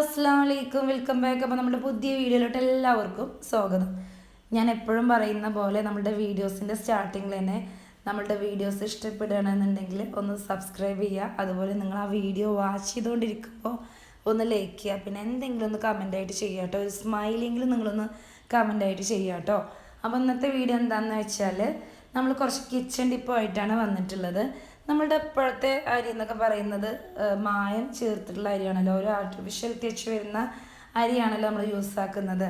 അസ്സാം വലൈക്കും welcome back. അപ്പോൾ നമ്മുടെ പുതിയ വീഡിയോയിലോട്ട് എല്ലാവർക്കും സ്വാഗതം. ഞാൻ എപ്പോഴും പറയുന്ന പോലെ നമ്മുടെ വീഡിയോസിന്റെ സ്റ്റാർട്ടിങ്ങിൽ തന്നെ നമ്മളുടെ വീഡിയോസ് ഇഷ്ടപ്പെടുകയാണെന്നുണ്ടെങ്കിൽ ഒന്ന് സബ്സ്ക്രൈബ് ചെയ്യുക. അതുപോലെ നിങ്ങൾ ആ വീഡിയോ വാച്ച് ചെയ്തുകൊണ്ടിരിക്കുമ്പോൾ ഒന്ന് ലൈക്ക് ചെയ്യുക. പിന്നെ എന്തെങ്കിലും ഒന്ന് കമന്റ് ആയിട്ട് ചെയ്യുക കേട്ടോ. ഒരു സ്മൈലെങ്കിലും നിങ്ങളൊന്ന് കമന്റ് ആയിട്ട് ചെയ്യുക കേട്ടോ. അപ്പോൾ ഇന്നത്തെ വീഡിയോ എന്താണെന്ന് വെച്ചാൽ നമ്മൾ കുറച്ച് കിച്ചൺ ടിപ്പുമായിട്ടാണ് വന്നിട്ടുള്ളത്. നമ്മളുടെ ഇപ്പോഴത്തെ അരി എന്നൊക്കെ പറയുന്നത് മായം ചേർത്തിട്ടുള്ള അരിയാണല്ലോ. ഒരു ആർട്ടിഫിഷ്യൽ തേച്ച് വരുന്ന അരിയാണല്ലോ നമ്മൾ യൂസ് ആക്കുന്നത്.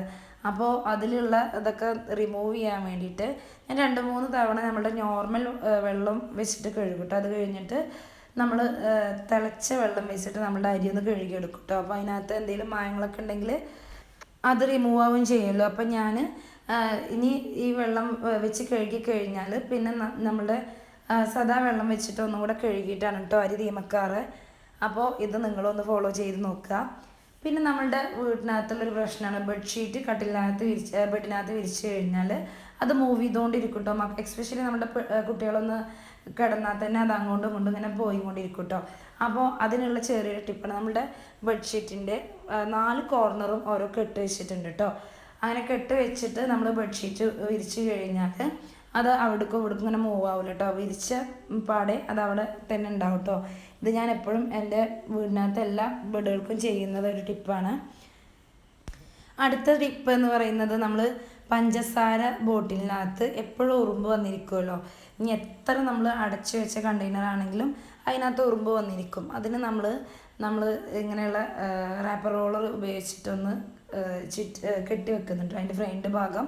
അപ്പോൾ അതിലുള്ള ഇതൊക്കെ റിമൂവ് ചെയ്യാൻ വേണ്ടിയിട്ട് ഞാൻ രണ്ട് മൂന്ന് തവണ നമ്മുടെ നോർമൽ വെള്ളം വെച്ചിട്ട് കഴുകും അത് കഴിഞ്ഞിട്ട് നമ്മൾ തിളച്ച വെള്ളം വെച്ചിട്ട് നമ്മുടെ അരി ഒന്ന് കഴുകിയെടുക്കും അപ്പോൾ അതിനകത്ത് എന്തെങ്കിലും മായങ്ങളൊക്കെ ഉണ്ടെങ്കിൽ അത് റിമൂവ് ആവുകയും ചെയ്യുമല്ലോ. അപ്പം ഞാൻ ഇനി ഈ വെള്ളം വെച്ച് കഴുകി കഴിഞ്ഞാൽ പിന്നെ നമ്മുടെ സദാ വെള്ളം വെച്ചിട്ട് ഒന്നും കൂടെ കഴുകിയിട്ടാണ് കേട്ടോ അരി തീമക്കാറ് അപ്പോൾ ഇത് നിങ്ങളൊന്ന് ഫോളോ ചെയ്ത് നോക്കുക. പിന്നെ നമ്മളുടെ വീട്ടിനകത്തുള്ളൊരു പ്രശ്നമാണ്. ബെഡ്ഷീറ്റ് കട്ടിലിനകത്ത് വിരിച്ച് ബെഡിനകത്ത് വിരിച്ച് കഴിഞ്ഞാൽ അത് മൂവ് ചെയ്തുകൊണ്ടിരിക്കും കേട്ടോ എക്സ്പെഷ്യലി നമ്മുടെ കുട്ടികളൊന്ന് കിടന്നാൽ തന്നെ അത് അങ്ങോട്ടും ഇങ്ങോട്ടും ഇങ്ങനെ പോയിക്കൊണ്ടിരിക്കും കേട്ടോ അപ്പോൾ അതിനുള്ള ചെറിയൊരു ടിപ്പാണ് നമ്മുടെ ബെഡ്ഷീറ്റിന്റെ നാല് കോർണറും ഓരോ കെട്ട് വെച്ചിട്ടുണ്ട് കേട്ടോ അങ്ങനെ കെട്ട് വെച്ചിട്ട് നമ്മൾ ബെഡ്ഷീറ്റ് വിരിച്ചു കഴിഞ്ഞാൽ അത് അവിടേക്കും ഇവിടേക്കും ഇങ്ങനെ മൂവ് ആവില്ല കേട്ടോ വിരിച്ച പാടെ അത് അവിടെ തന്നെ ഉണ്ടാവും കേട്ടോ ഇത് ഞാൻ എപ്പോഴും എന്റെ വീടിനകത്ത് എല്ലാ ബെഡുകൾക്കും ചെയ്യുന്നത് ഒരു ടിപ്പാണ് അടുത്ത ടിപ്പ് എന്ന് പറയുന്നത് നമ്മൾ പഞ്ചസാര ബോട്ടിലിനകത്ത് എപ്പോഴും ഉറുമ്പ് വന്നിരിക്കുമല്ലോ ഇനി എത്ര നമ്മൾ അടച്ചു വെച്ച കണ്ടെയ്നർ ആണെങ്കിലും അതിനകത്ത് ഉറുമ്പ് വന്നിരിക്കും. അതിന് നമ്മൾ നമ്മൾ ഇങ്ങനെയുള്ള റാപ്പർ റോളർ ഉപയോഗിച്ചിട്ടൊന്ന് ചുറ്റ് കെട്ടി വെക്കുന്നുണ്ട്. അതിന്റെ ഫ്രണ്ട് ഭാഗം.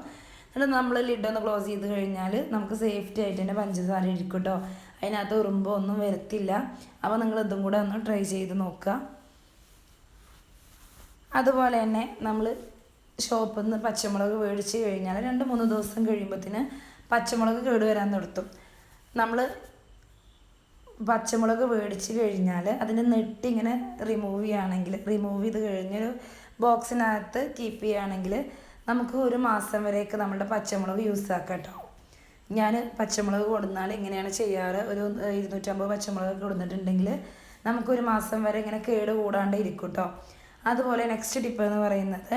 എന്നിട്ട് നമ്മൾ ലിഡ് ഒന്ന് ക്ലോസ് ചെയ്ത് കഴിഞ്ഞാൽ നമുക്ക് സേഫ്റ്റി ആയിട്ട് തന്നെ പഞ്ചസാര ഇരിക്കും കേട്ടോ അതിനകത്ത് ഉറുമ്പോ ഒന്നും വരത്തില്ല. അപ്പോൾ നിങ്ങൾ ഇതും കൂടെ ഒന്ന് ട്രൈ ചെയ്ത് നോക്കുക. അതുപോലെ തന്നെ നമ്മൾ ഷോപ്പിൽ നിന്ന് പച്ചമുളക് മേടിച്ച് കഴിഞ്ഞാൽ രണ്ട് മൂന്ന് ദിവസം കഴിയുമ്പോഴത്തേന് പച്ചമുളക് കേടുവരാൻ നിർത്തും. നമ്മൾ പച്ചമുളക് മേടിച്ച് കഴിഞ്ഞാൽ അതിന്റെ നെട്ട് ഇങ്ങനെ റിമൂവ് ചെയ്യുകയാണെങ്കിൽ റിമൂവ് ചെയ്ത് കഴിഞ്ഞൊരു ബോക്സിനകത്ത് കീപ്പ് ചെയ്യുകയാണെങ്കിൽ നമുക്ക് ഒരു മാസം വരെയൊക്കെ നമ്മുടെ പച്ചമുളക് യൂസ് ആക്കാം കേട്ടോ ഞാൻ പച്ചമുളക് കൊടുന്നാൽ ഇങ്ങനെയാണ് ചെയ്യാറ്. ഒരു ഇരുന്നൂറ്റമ്പത് പച്ചമുളക് കൊടുത്തിട്ടുണ്ടെങ്കിൽ നമുക്കൊരു മാസം വരെ ഇങ്ങനെ കേട് കൂടാണ്ട് ഇരിക്കും കേട്ടോ അതുപോലെ നെക്സ്റ്റ് ടിപ്പ് എന്ന് പറയുന്നത്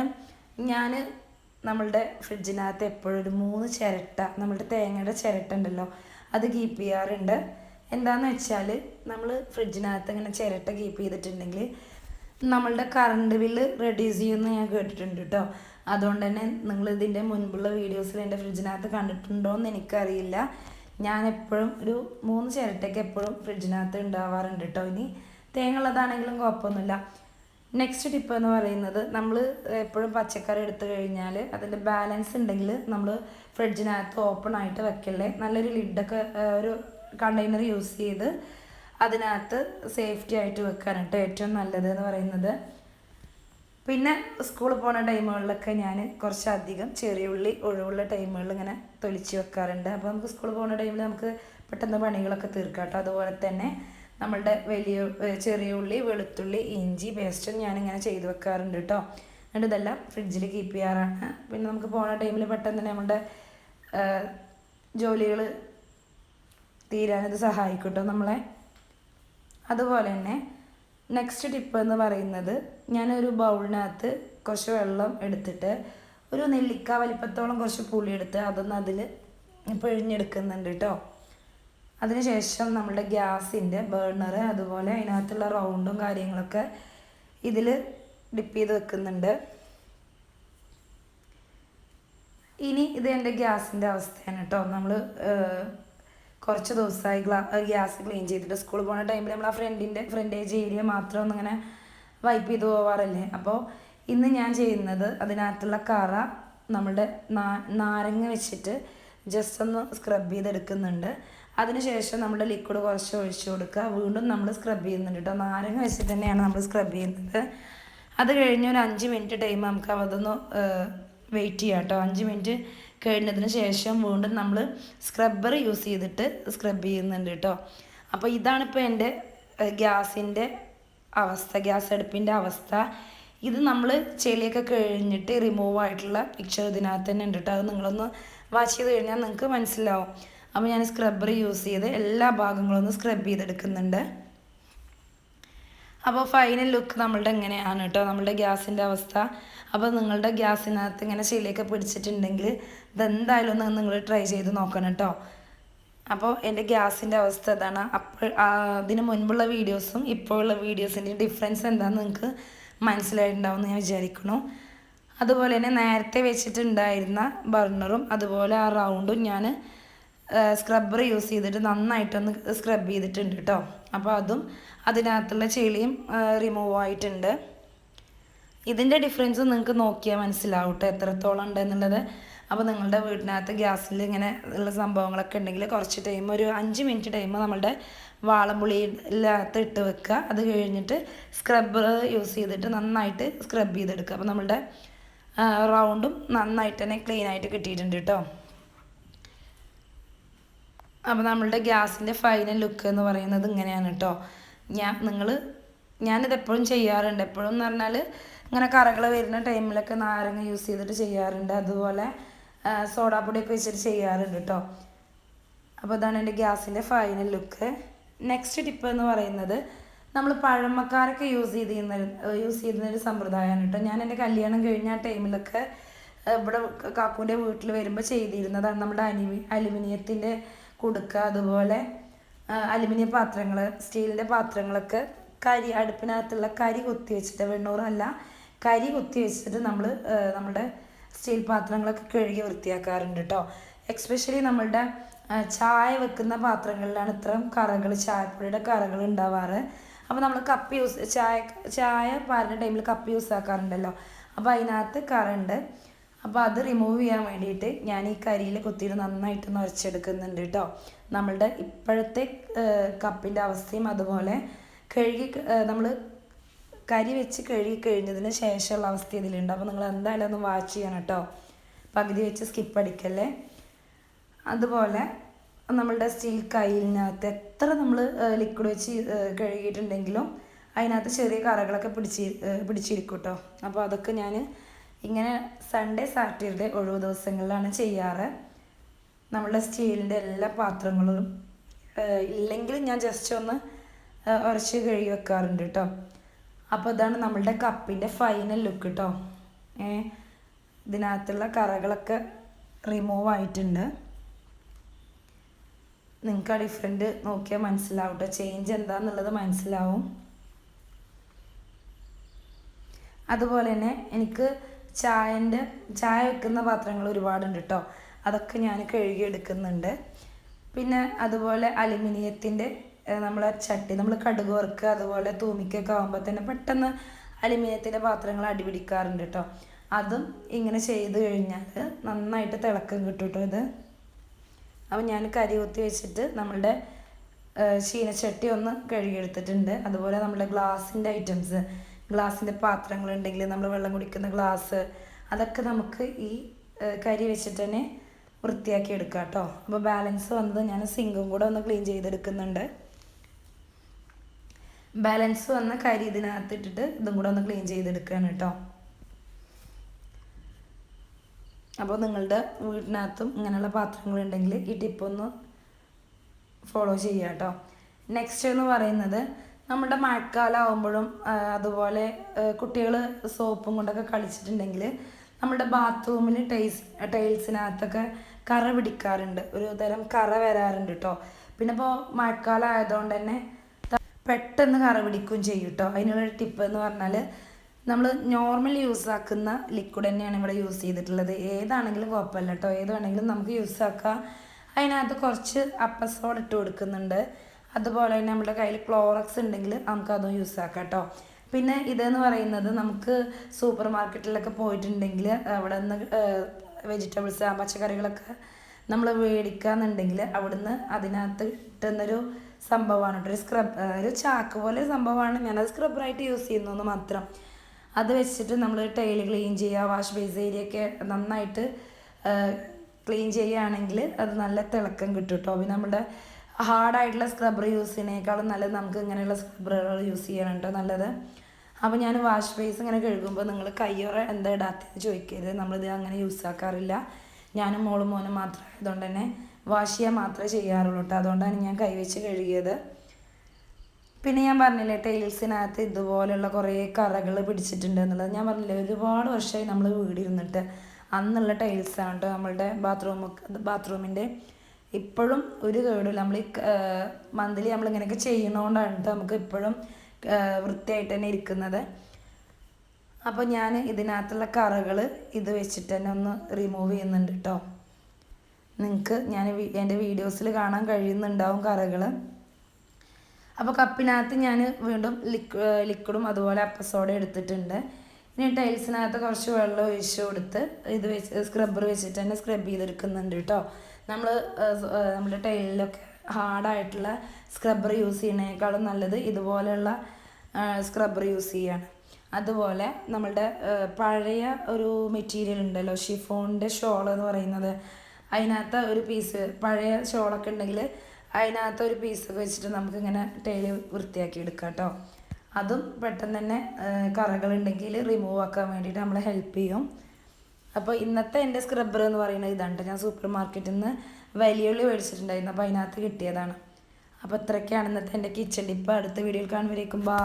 ഞാൻ നമ്മളുടെ ഫ്രിഡ്ജിനകത്ത് എപ്പോഴും ഒരു മൂന്ന് ചിരട്ട നമ്മളുടെ തേങ്ങയുടെ ചിരട്ട ഉണ്ടല്ലോ അത് കീപ്പ് ചെയ്യാറുണ്ട്. എന്താണെന്ന് വെച്ചാൽ നമ്മൾ ഫ്രിഡ്ജിനകത്ത് ഇങ്ങനെ ചിരട്ട കീപ്പ് ചെയ്തിട്ടുണ്ടെങ്കിൽ നമ്മളുടെ കറണ്ട് ബില്ല് റെഡ്യൂസ് ചെയ്യുമെന്ന് ഞാൻ കേട്ടിട്ടുണ്ട് കേട്ടോ അതുകൊണ്ട് തന്നെ നിങ്ങൾ ഇതിന്റെ മുൻപുള്ള വീഡിയോസിൽ എന്റെ ഫ്രിഡ്ജിനകത്ത് കണ്ടിട്ടുണ്ടോ എന്ന് എനിക്കറിയില്ല. ഞാൻ എപ്പോഴും ഒരു മൂന്ന് ചിരട്ടയ്ക്ക് എപ്പോഴും ഫ്രിഡ്ജിനകത്ത് ഉണ്ടാവാറുണ്ട് കേട്ടോ ഇനി തേങ്ങ ഉള്ളതാണെങ്കിലും കുഴപ്പമൊന്നുമില്ല. നെക്സ്റ്റ് ടിപ്പ് എന്ന് പറയുന്നത് നമ്മൾ എപ്പോഴും പച്ചക്കറി എടുത്തു കഴിഞ്ഞാൽ അതിന്റെ ബാലൻസ് ഉണ്ടെങ്കിൽ നമ്മൾ ഫ്രിഡ്ജിനകത്ത് ഓപ്പൺ ആയിട്ട് വെക്കല്ലേ? നല്ലൊരു ലിഡൊക്കെ ഒരു കണ്ടെയ്നർ യൂസ് ചെയ്ത് അതിനകത്ത് സേഫ്റ്റി ആയിട്ട് വെക്കാനായിട്ട് ഏറ്റവും നല്ലത് എന്ന് പറയുന്നത്. പിന്നെ സ്കൂളിൽ പോണ ടൈമുകളിലൊക്കെ ഞാൻ കുറച്ചധികം ചെറിയ ഉള്ളി ഒഴിവുള്ള ടൈമുകളിൽ ഇങ്ങനെ തൊലിച്ച് വെക്കാറുണ്ട്. അപ്പോൾ നമുക്ക് സ്കൂളിൽ പോകുന്ന ടൈമിൽ നമുക്ക് പെട്ടെന്ന് പണികളൊക്കെ തീർക്കാം കേട്ടോ. അതുപോലെ തന്നെ നമ്മളുടെ വലിയ ചെറിയ ഉള്ളി വെളുത്തുള്ളി ഇഞ്ചി പേസ്റ്റും ഞാനിങ്ങനെ ചെയ്ത് വെക്കാറുണ്ട് കേട്ടോ. എന്നിട്ട് ഇതെല്ലാം ഫ്രിഡ്ജിൽ കീപ്പ് ചെയ്യാറാണ്. പിന്നെ നമുക്ക് പോണ ടൈമിൽ പെട്ടെന്ന് തന്നെ നമ്മുടെ ജോലികൾ തീരാനത് സഹായിക്കും കേട്ടോ നമ്മളെ. അതുപോലെ തന്നെ നെക്സ്റ്റ് ടിപ്പ് എന്ന് പറയുന്നത് ഞാനൊരു ബൗളിനകത്ത് കുറച്ച് വെള്ളം എടുത്തിട്ട് ഒരു നെല്ലിക്ക വലിപ്പത്തോളം കുറച്ച് പുളി എടുത്ത് അതൊന്ന് അതിൽ പിഴിഞ്ഞെടുക്കുന്നുണ്ട് കേട്ടോ അതിനുശേഷം നമ്മുടെ ഗ്യാസിന്റെ ബേർണർ അതുപോലെ അതിനകത്തുള്ള റൗണ്ടും കാര്യങ്ങളൊക്കെ ഇതിൽ ഡിപ്പ് ചെയ്ത് വെക്കുന്നുണ്ട്. ഇനി ഇത് എന്റെ ഗ്യാസിന്റെ അവസ്ഥയാണ് കേട്ടോ നമ്മൾ കുറച്ച് ദിവസമായി ഗ്ലാ ഗ്യാസ് ക്ലീൻ ചെയ്തിട്ട് സ്കൂളിൽ പോകുന്ന ടൈമിൽ നമ്മൾ ആ ഫ്രണ്ടിന്റെ ഫ്രണ്ടേജ് ഏരിയ മാത്രം ഒന്നിങ്ങനെ വൈപ്പ് ചെയ്ത് പോവാറല്ലേ? അപ്പോൾ ഇന്ന് ഞാൻ ചെയ്യുന്നത് അതിനകത്തുള്ള കറ നമ്മളുടെ നാരങ്ങ വെച്ചിട്ട് ജസ്റ്റ് ഒന്ന് സ്ക്രബ് ചെയ്തെടുക്കുന്നുണ്ട്. അതിനുശേഷം നമ്മുടെ ലിക്വിഡ് കുറച്ച് ഒഴിച്ചു കൊടുക്കുക. വീണ്ടും നമ്മൾ സ്ക്രബ് ചെയ്യുന്നുണ്ട് കേട്ടോ നാരങ്ങ വെച്ചിട്ട് തന്നെയാണ് നമ്മൾ സ്ക്രബ് ചെയ്യുന്നത്. അത് കഴിഞ്ഞ് ഒരു അഞ്ച് മിനിറ്റ് ടൈം നമുക്ക് അതൊന്ന് വെയിറ്റ് ചെയ്യാം കേട്ടോ അഞ്ച് മിനിറ്റ് കഴിഞ്ഞതിന് ശേഷം വീണ്ടും നമ്മൾ സ്ക്രബ്ബർ യൂസ് ചെയ്തിട്ട് സ്ക്രബ് ചെയ്യുന്നുണ്ട് കേട്ടോ അപ്പോൾ ഇതാണിപ്പോൾ എന്റെ ഗ്യാസിന്റെ അവസ്ഥ ഗ്യാസ് അടുപ്പിന്റെ അവസ്ഥ. ഇത് നമ്മൾ ചെളിയൊക്കെ കഴിഞ്ഞിട്ട് റിമൂവ് ആയിട്ടുള്ള പിക്ചർ ഇതിനകത്ത് തന്നെ ഉണ്ട് കേട്ടോ അത് നിങ്ങളൊന്ന് വാച്ച് ചെയ്ത് കഴിഞ്ഞാൽ നിങ്ങൾക്ക് മനസ്സിലാവും. അപ്പോൾ ഞാൻ സ്ക്രബ്ബർ യൂസ് ചെയ്ത് എല്ലാ ഭാഗങ്ങളും ഒന്ന് സ്ക്രബ് ചെയ്തെടുക്കുന്നുണ്ട്. അപ്പോൾ ഫൈനൽ ലുക്ക് നമ്മളുടെ എങ്ങനെയാണ് കേട്ടോ നമ്മളുടെ ഗ്യാസിന്റെ അവസ്ഥ. അപ്പോൾ നിങ്ങളുടെ ഗ്യാസിനകത്ത് ഇങ്ങനെ ശീലയൊക്കെ പിടിച്ചിട്ടുണ്ടെങ്കിൽ ഇതെന്തായാലും ഒന്ന് നിങ്ങൾ ട്രൈ ചെയ്ത് നോക്കണം കേട്ടോ അപ്പോൾ എന്റെ ഗ്യാസിന്റെ അവസ്ഥ ഇതാണ്. അപ്പോൾ അതിന് മുൻപുള്ള വീഡിയോസും ഇപ്പോഴുള്ള വീഡിയോസിന്റെ ഡിഫറൻസ് എന്താണെന്ന് നിങ്ങൾക്ക് മനസ്സിലായിട്ടുണ്ടാവും എന്ന് ഞാൻ വിചാരിക്കുന്നു. അതുപോലെ തന്നെ നേരത്തെ വെച്ചിട്ടുണ്ടായിരുന്ന ബർണറും അതുപോലെ ആ റൗണ്ടും ഞാൻ സ്ക്രബ്ബർ യൂസ് ചെയ്തിട്ട് നന്നായിട്ടൊന്ന് സ്ക്രബ് ചെയ്തിട്ടുണ്ട് കേട്ടോ അപ്പോൾ അതും അതിനകത്തുള്ള ചെളിയും റിമൂവ് ആയിട്ടുണ്ട്. ഇതിന്റെ ഡിഫറൻസ് നിങ്ങൾക്ക് നോക്കിയാൽ മനസ്സിലാവും കേട്ടോ എത്രത്തോളം ഉണ്ട് എന്നുള്ളത് അപ്പോൾ നിങ്ങളുടെ വീട്ടിനകത്ത് ഗ്യാസിൽ ഇങ്ങനെ ഉള്ള സംഭവങ്ങളൊക്കെ ഉണ്ടെങ്കിൽ കുറച്ച് ടൈം ഒരു അഞ്ച് മിനിറ്റ് ടൈം നമ്മളുടെ വാളമ്പുളിയിലകത്ത് ഇട്ട് വെക്കുക. അത് കഴിഞ്ഞിട്ട് സ്ക്രബ്ബർ യൂസ് ചെയ്തിട്ട് നന്നായിട്ട് സ്ക്രബ് ചെയ്തെടുക്കുക. അപ്പോൾ നമ്മളുടെ റൗണ്ടും നന്നായിട്ട് തന്നെ ക്ലീൻ ആയിട്ട് കിട്ടിയിട്ടുണ്ട് കേട്ടോ അപ്പോൾ നമ്മളുടെ ഗ്യാസിന്റെ ഫൈനൽ ലുക്ക് എന്ന് പറയുന്നത് ഇങ്ങനെയാണ് കേട്ടോ ഞാൻ നിങ്ങൾ ഞാനിത് എപ്പോഴും ചെയ്യാറുണ്ട്. എപ്പോഴും എന്ന് പറഞ്ഞാൽ ഇങ്ങനെ കറകൾ വരുന്ന ടൈമിലൊക്കെ നാരങ്ങ യൂസ് ചെയ്തിട്ട് ചെയ്യാറുണ്ട്. അതുപോലെ സോഡാപ്പൊടിയൊക്കെ വെച്ചിട്ട് ചെയ്യാറുണ്ട് കേട്ടോ അപ്പോൾ ഇതാണ് എന്റെ ഗ്യാസിന്റെ ഫൈനൽ ലുക്ക് നെക്സ്റ്റ് ടിപ്പ് എന്ന് പറയുന്നത് നമ്മൾ പഴമക്കാരൊക്കെ യൂസ് ചെയ്തിരുന്ന യൂസ് ചെയ്യുന്ന ഒരു സമ്പ്രദായമാണ് കേട്ടോ ഞാൻ എന്റെ കല്യാണം കഴിഞ്ഞ ആ ടൈമിലൊക്കെ ഇവിടെ കാക്കൂന്റെ വീട്ടിൽ വരുമ്പോൾ ചെയ്തിരുന്നതാണ് നമ്മുടെ അലുമി അലുമിനിയത്തിന്റെ കുടുക്ക അതുപോലെ അലുമിനിയം പാത്രങ്ങൾ സ്റ്റീലിന്റെ പാത്രങ്ങളൊക്കെ കരി അടുപ്പിനകത്തുള്ള കരി കുത്തി വെച്ചിട്ട് വെണ്ണൂറല്ല കരി കുത്തി വെച്ചിട്ട് നമ്മൾ നമ്മുടെ സ്റ്റീൽ പാത്രങ്ങളൊക്കെ കഴുകി വൃത്തിയാക്കാറുണ്ട് കേട്ടോ എക്സ്പെഷ്യലി നമ്മളുടെ ചായ വെക്കുന്ന പാത്രങ്ങളിലാണ് ഇത്തരം കറകൾ ചായപ്പൊടിയുടെ കറകൾ ഉണ്ടാവാറ്. അപ്പോൾ നമ്മൾ കപ്പ് യൂസ് ചായ ചായ പാരുന്ന ടൈമിൽ കപ്പ് യൂസ് ആക്കാറുണ്ടല്ലോ അപ്പോൾ അതിനകത്ത് കറുണ്ട്. അപ്പോൾ അത് റിമൂവ് ചെയ്യാൻ വേണ്ടിയിട്ട് ഞാൻ ഈ കരിയിൽ കുത്തിയിട്ട് നന്നായിട്ട് നിറച്ചെടുക്കുന്നുണ്ട് കേട്ടോ നമ്മളുടെ ഇപ്പോഴത്തെ കപ്പിന്റെ അവസ്ഥയും അതുപോലെ കഴുകി നമ്മൾ കരി വെച്ച് കഴുകി കഴിഞ്ഞതിന് ശേഷമുള്ള അവസ്ഥ ഇതിലുണ്ട്. അപ്പോൾ നിങ്ങൾ എന്തായാലും ഒന്ന് വാച്ച് ചെയ്യണം കേട്ടോ പകുതി വെച്ച് സ്കിപ്പ് അടിക്കല്ലേ? അതുപോലെ നമ്മളുടെ സ്റ്റീൽ കയ്യിലിനകത്ത് എത്ര നമ്മൾ ലിക്വിഡ് വെച്ച് കഴുകിയിട്ടുണ്ടെങ്കിലും അതിനകത്ത് ചെറിയ കറകളൊക്കെ പിടിച്ച് പിടിച്ചിരിക്കും കേട്ടോ അപ്പോൾ അതൊക്കെ ഞാൻ ഇങ്ങനെ സൺഡേ സാറ്റർഡേ ഒഴിവ് ദിവസങ്ങളിലാണ് ചെയ്യാറ്. നമ്മളുടെ സ്റ്റീലിന്റെ എല്ലാ പാത്രങ്ങളും ഇല്ലെങ്കിൽ ഞാൻ ജസ്റ്റ് ഒന്ന് ഉരച്ച് കഴുകി വെക്കാറുണ്ട് കേട്ടോ അപ്പോൾ ഇതാണ് നമ്മളുടെ കപ്പിന്റെ ഫൈനൽ ലുക്ക് കേട്ടോ ഇതിനകത്തുള്ള കറകളൊക്കെ റിമൂവ് ആയിട്ടുണ്ട്. നിങ്ങൾക്ക് ആ ഡിഫറെന്റ് നോക്കിയാൽ മനസ്സിലാവും കേട്ടോ ചേഞ്ച് എന്താണെന്നുള്ളത് മനസ്സിലാവും. അതുപോലെ തന്നെ എനിക്ക് ചായന്റെ ചായ വെക്കുന്ന പാത്രങ്ങൾ ഒരുപാടുണ്ട് കേട്ടോ അതൊക്കെ ഞാൻ കഴുകി എടുക്കുന്നുണ്ട്. പിന്നെ അതുപോലെ അലുമിനിയത്തിന്റെ നമ്മൾ ചട്ടി നമ്മൾ കടുക് വറുക്കുക അതുപോലെ തൂമിക്കൊക്കെ ആകുമ്പോൾ തന്നെ പെട്ടെന്ന് അലുമിനിയത്തിന്റെ പാത്രങ്ങൾ അടിപിടിക്കാറുണ്ട് കേട്ടോ അതും ഇങ്ങനെ ചെയ്ത് കഴിഞ്ഞാൽ നന്നായിട്ട് തിളക്കം കിട്ടും കേട്ടോ ഇത്. അപ്പം ഞാൻ കരി കുത്തി വെച്ചിട്ട് നമ്മളുടെ ചീനച്ചട്ടി ഒന്ന് കഴുകിയെടുത്തിട്ടുണ്ട് അതുപോലെ നമ്മുടെ ഗ്ലാസിന്റെ ഐറ്റംസ്. ഗ്ലാസിന്റെ പാത്രങ്ങളുണ്ടെങ്കിൽ നമ്മൾ വെള്ളം കുടിക്കുന്ന ഗ്ലാസ് അതൊക്കെ നമുക്ക് ഈ കരി വെച്ചിട്ട് തന്നെ വൃത്തിയാക്കി എടുക്കാം കേട്ടോ. അപ്പോൾ ബാലൻസ് വന്നത് ഞാൻ സിങ്കും കൂടെ ഒന്ന് ക്ലീൻ ചെയ്തെടുക്കുന്നുണ്ട്. ബാലൻസ് വന്ന കരി ഇതിനകത്ത് ഇട്ടിട്ട് ഇതും കൂടെ ഒന്ന് ക്ലീൻ ചെയ്തെടുക്കുകയാണ് കേട്ടോ. അപ്പോൾ നിങ്ങളുടെ വീടിനകത്തും ഇങ്ങനെയുള്ള പാത്രങ്ങളുണ്ടെങ്കിൽ ഈ ടിപ്പൊന്ന് ഫോളോ ചെയ്യുക കേട്ടോ. നെക്സ്റ്റ് എന്ന് പറയുന്നത് നമ്മുടെ മഴക്കാലം ആകുമ്പോഴും അതുപോലെ കുട്ടികൾ സോപ്പും കൊണ്ടൊക്കെ കളിച്ചിട്ടുണ്ടെങ്കിൽ നമ്മുടെ ബാത്റൂമിൽ ടൈൽസ് ടൈൽസിനകത്തൊക്കെ കറ പിടിക്കാറുണ്ട്. ഒരു തരം കറ വരാറുണ്ട് കേട്ടോ പിന്നെ ഇപ്പോൾ മഴക്കാലം ആയതുകൊണ്ട് തന്നെ പെട്ടെന്ന് കറ പിടിക്കുകയും ചെയ്യും കേട്ടോ അതിനുള്ള ടിപ്പ് എന്ന് പറഞ്ഞാൽ നമ്മൾ നോർമൽ യൂസ് ആക്കുന്ന ലിക്വിഡ് തന്നെയാണ് ഇവിടെ യൂസ് ചെയ്തിട്ടുള്ളത്. ഏതാണെങ്കിലും കുഴപ്പമില്ല കേട്ടോ ഏത് വേണമെങ്കിലും നമുക്ക് യൂസ് ആക്കാം അതിനകത്ത് കുറച്ച് അപ്പസോഡ് ഇട്ട് കൊടുക്കുന്നുണ്ട്. അതുപോലെ തന്നെ നമ്മുടെ കയ്യിൽ ക്ലോറക്സ് ഉണ്ടെങ്കിൽ നമുക്കതും യൂസ് ആക്കാം കേട്ടോ പിന്നെ ഇതെന്ന് പറയുന്നത് നമുക്ക് സൂപ്പർ മാർക്കറ്റിലൊക്കെ പോയിട്ടുണ്ടെങ്കിൽ അവിടെ നിന്ന് വെജിറ്റബിൾസ് ആ പച്ചക്കറികളൊക്കെ നമ്മൾ മേടിക്കാന്നുണ്ടെങ്കിൽ അവിടുന്ന് അതിനകത്ത് കിട്ടുന്നൊരു സംഭവമാണ് കേട്ടോ ഒരു സ്ക്രബ് ഒരു ചാക്ക് പോലെ സംഭവമാണ്. ഞാനത് സ്ക്രബ്ബറായിട്ട് യൂസ് ചെയ്യുന്നു മാത്രം. അത് വെച്ചിട്ട് നമ്മൾ ടൈൽ ക്ലീൻ ചെയ്യുക വാഷ് ബേസ് ഏരിയ ഒക്കെ നന്നായിട്ട് ക്ലീൻ ചെയ്യുകയാണെങ്കിൽ അത് നല്ല തിളക്കം കിട്ടും കേട്ടോ പിന്നെ നമ്മുടെ ഹാർഡായിട്ടുള്ള സ്ക്രബ്ബർ യൂസ് ചെയ്യുന്നതിനേക്കാളും നല്ലത് നമുക്ക് ഇങ്ങനെയുള്ള സ്ക്രബ്ബറുകൾ യൂസ് ചെയ്യാനുണ്ട് നല്ലത്. അപ്പോൾ ഞാൻ വാഷ് ബേസ് ഇങ്ങനെ കഴുകുമ്പോൾ നിങ്ങൾ കയ്യോറ എന്താ ഇടാത്തത് ചോദിക്കരുത്. നമ്മളിത് അങ്ങനെ യൂസ് ആക്കാറില്ല. ഞാനും മോളും മോനും മാത്രം ആയതുകൊണ്ട് തന്നെ വാഷ് ചെയ്യാൻ മാത്രമേ ചെയ്യാറുള്ളൂ കേട്ടോ അതുകൊണ്ടാണ് ഞാൻ കൈവച്ച് കഴുകിയത്. പിന്നെ ഞാൻ പറഞ്ഞില്ലേ ടൈൽസിനകത്ത് ഇതുപോലെയുള്ള കുറേ കറകൾ പിടിച്ചിട്ടുണ്ട് എന്നുള്ളത്. ഞാൻ പറഞ്ഞില്ലേ ഒരുപാട് വർഷമായി നമ്മൾ വീടിരുന്നിട്ട് അന്നുള്ള ടൈൽസാണ് കേട്ടോ നമ്മളുടെ ബാത്റൂം ബാത്റൂമിന്റെ ഇപ്പോഴും ഒരു കേടില്ല നമ്മൾ ഈ മന്ത്ലി ചെയ്യുന്നതുകൊണ്ടാണ് കേട്ടോ നമുക്ക് ഇപ്പോഴും വൃത്തിയായിട്ട് തന്നെ ഇരിക്കുന്നത്. അപ്പോൾ ഞാൻ ഇതിനകത്തുള്ള കറകൾ ഇത് വെച്ചിട്ട് തന്നെ ഒന്ന് റിമൂവ് ചെയ്യുന്നുണ്ട് കേട്ടോ നിങ്ങൾക്ക് ഞാൻ എന്റെ വീഡിയോസിൽ കാണാൻ കഴിയുന്നുണ്ടാവും കറകൾ അപ്പോൾ കപ്പിനകത്ത് ഞാൻ വീണ്ടും ലിക്വ ലിക്വിഡും അതുപോലെ അപ്പസോഡ എടുത്തിട്ടുണ്ട്. ഇനി ടൈൽസിനകത്ത് കുറച്ച് വെള്ളം ഒഴിച്ച് കൊടുത്ത് ഇത് വെച്ച് സ്ക്രബ്ബർ വെച്ചിട്ട് തന്നെ സ്ക്രബ് ചെയ്തെടുക്കുന്നുണ്ട് കേട്ടോ നമ്മൾ നമ്മുടെ ടൈലിലൊക്കെ ഹാർഡായിട്ടുള്ള സ്ക്രബ്ബർ യൂസ് ചെയ്യുന്നതിനേക്കാളും നല്ലത് ഇതുപോലെയുള്ള സ്ക്രബ്ബർ യൂസ് ചെയ്യാണ്. അതുപോലെ നമ്മളുടെ പഴയ ഒരു മെറ്റീരിയൽ ഉണ്ടല്ലോ ഷിഫോണിന്റെ ഷോൾ എന്ന് പറയുന്നത്. അതിനകത്ത് ഒരു പീസ് പഴയ ഷോളൊക്കെ ഉണ്ടെങ്കിൽ അതിനകത്ത് ഒരു പീസ് വെച്ചിട്ട് നമുക്കിങ്ങനെ ടൈൽ വൃത്തിയാക്കി എടുക്കാം കേട്ടോ അതും പെട്ടെന്ന് തന്നെ കറകളുണ്ടെങ്കിൽ റിമൂവ് ആക്കാൻ വേണ്ടിയിട്ട് നമ്മളെ ഹെൽപ്പ് ചെയ്യും. അപ്പോൾ ഇന്നത്തെ എന്റെ സ്ക്രബ്ബർ എന്ന് പറയുന്നത് ഇതാണ് ഞാൻ സൂപ്പർ മാർക്കറ്റിൽ നിന്ന് വലിയുള്ളി മേടിച്ചിട്ടുണ്ടായിരുന്നു. അപ്പോൾ അതിനകത്ത് കിട്ടിയതാണ്. അപ്പോൾ ഇത്രയൊക്കെയാണ് ഇന്നത്തെ എന്റെ കിച്ചൺ ടിപ്പ് അടുത്ത വീഡിയോയിൽ കാണുമ്പോഴേക്കും ബാ